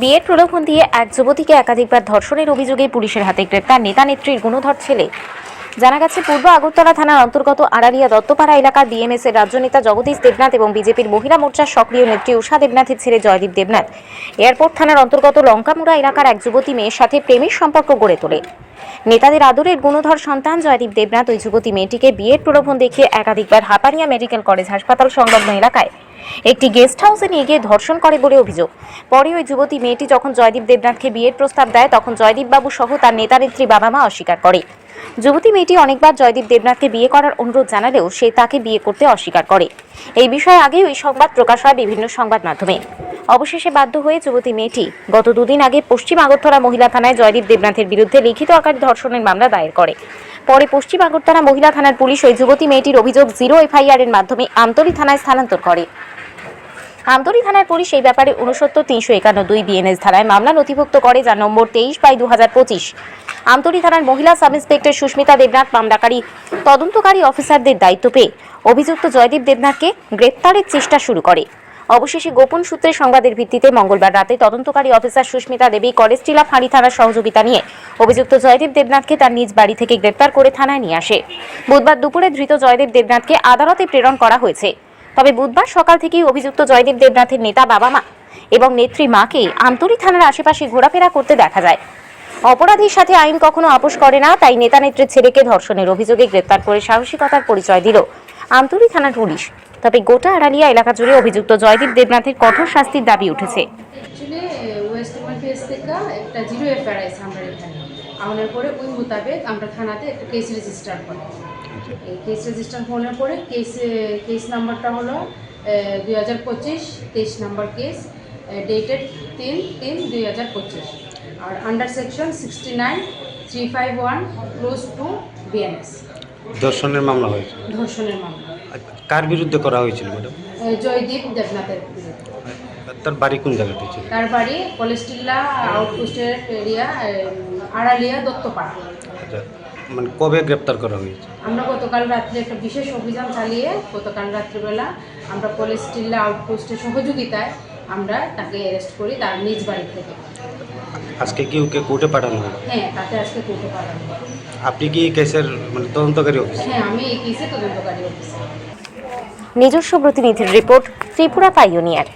বিয়ের প্রলোভন দিয়ে এক যুবতীকে একাধিকবার ধর্ষণের অভিযোগে পুলিশের হাতে গ্রেপ্তার নেতা নেত্রীর গুণধর ছেলে। জানা গেছে, পূর্ব আগরতলা থানার অন্তর্গত আড়ালিয়া দত্তপাড়া এলাকার বিএমএস এর রাজ্য নেতা জগদীশ দেবনাথ এবং বিজেপির মহিলা মোর্চার সক্রিয় নেত্রী উষা দেবনাথের ছেলে জয়দীপ দেবনাথ। এয়ারপোর্ট থানার অন্তর্গত লঙ্কামুড়া এলাকার এক যুবতী মেয়ের সাথে প্রেমের সম্পর্ক গড়ে তোলে। নেতাদের আদরের গুণধর সন্তান জয়দীপ দেবনাথ ওই যুবতী মেয়েটিকে বিয়ের প্রলোভন দেখিয়ে একাধিকবার হাপানিয়া মেডিকেল কলেজ হাসপাতাল সংলগ্ন এলাকায় একটি গেস্ট হাউসে নিয়ে গিয়ে ধর্ষণ করে বলে অভিযোগ। পরে ওই যুবতী মেয়েটি যখন জয়দীপ দেবনাথকে বিয়ের প্রস্তাব দেয়, তখন জয়দীপ বাবু সহ তার নেতানেত্রী বাবা মা অস্বীকার করে। যুবতী মেয়েটি অনেকবার জয়দীপ দেবনাথকে বিয়ে করার অনুরোধ জানালেও সে তাকে বিয়ে করতে অস্বীকার করে। এই বিষয়ে আগেও ওই সংবাদ প্রকাশ হয় বিভিন্ন সংবাদ মাধ্যমে। অবশেষে বাধ্য হয়ে যুবতী মেয়েটি গত দুদিন আগে পশ্চিম আগরতলা মহিলা থানায় জয়দীপ দেবনাথের বিরুদ্ধে লিখিত আকারে ধর্ষণের মামলা দায়ের করে। পরে পশ্চিম আগরতলা মহিলা থানার পুলিশ ওই যুবতী মেয়েটির অভিযোগ জিরো এফআইআর এর মাধ্যমে আমতলী থানায় স্থানান্তর করে। আমতলী থানার পুলিশ এই ব্যাপারে উনসত্তর তিনশো একান্ন, দুই বিএনএস ধারায় মামলা নথিভুক্ত করে যা নম্বর তেইশ বাই দু হাজার পঁচিশ। আমতলী থানার মহিলা সাব ইন্সপেক্টর সুস্মিতা দেবনাথ, মামলাকারী তদন্তকারী অফিসারদের দায়িত্ব পেয়ে অভিযুক্ত জয়দীপ দেবনাথকে গ্রেপ্তারের চেষ্টা শুরু করে। অবশেষে গোপন সূত্রে সংবাদের ভিত্তিতে মঙ্গলবার রাতে তদন্তকারী অফিসার সুস্মিতা দেবী কলেস্টিলা ফাঁড়ি থানার সহযোগিতা নিয়ে অভিযুক্ত জয়দেব দেবনাথকে তার নিজ বাড়ি থেকে গ্রেপ্তার করে থানায় নিয়ে আসে। বুধবার দুপুরে ধৃত জয়দেব দেবনাথকে আদালতে প্রেরণ করা হয়েছে। তবে বুধবার সকাল থেকেই অভিযুক্ত জয়দেব দেবনাথের নেতা বাবা মা এবং নেত্রী মাকে আমতলী থানার আশেপাশে ঘোরাফেরা করতে দেখা যায়। অপরাধীর সাথে আইন কখনো আপোষ করে না, তাই নেতা নেত্রীর ছেলেকে ধর্ষণের অভিযোগে গ্রেপ্তার করে সাহসিকতার পরিচয় দিল আমতলী থানার পুলিশ। তবে গোটা আড়ালিয়া এলাকা জুড়ে অভিযুক্ত জয়দীপ দেবনাথের কঠোর শাস্তির দাবি উঠেছে। একটা জিরো এফআইআর আছে আমরা এখানে। আনার পরে ওই মোতাবেক আমরা থানাতে একটা কেস রেজিস্টার করি। এই কেস রেজিস্টার হওয়ার পরে কেস কেস নাম্বারটা হলো দুই হাজার পঁচিশ তেইশ নাম্বার কেস ডেটেড তিন তিন দুই হাজার পঁচিশ। আর under section sixty nine three five one clause two BNS ধর্ষণের মামলা হয়েছে। ধর্ষণের মামলা। কার বিরুদ্ধে করা হয়েছিল ম্যাডাম জয়দীপ দেবনাথের তার বাড়ি কোন জায়গাতে ছিল? তার বাড়ি কলেস্টিল্লা আউটপোস্টের এরিয়া আড়ালিয়া দত্তপাড়া। আচ্ছা মানে কবে গ্রেপ্তার করা হয়েছে? আমরা গতকাল রাত্রে একটা বিশেষ অভিযান চালিয়ে গতকাল রাত্রিবেলা আমরা কলেস্টিল্লা আউটপোস্টের সহযোগিতায় আমরা তাকে অ্যারেস্ট করি তার নিজ বাড়ি থেকে। আজকে কি ওকে কোর্টে পাঠানো হবে হ্যাঁ তাতে আজকে কোর্টে পাঠানো। আপনি কি কেসের মানে তদন্তকারী অফিস হ্যাঁ আমি এই কেসে তদন্তকারী অফিসার নিজস্ব প্রতিনিধির রিপোর্ট ত্রিপুরা পাইওনিয়ার।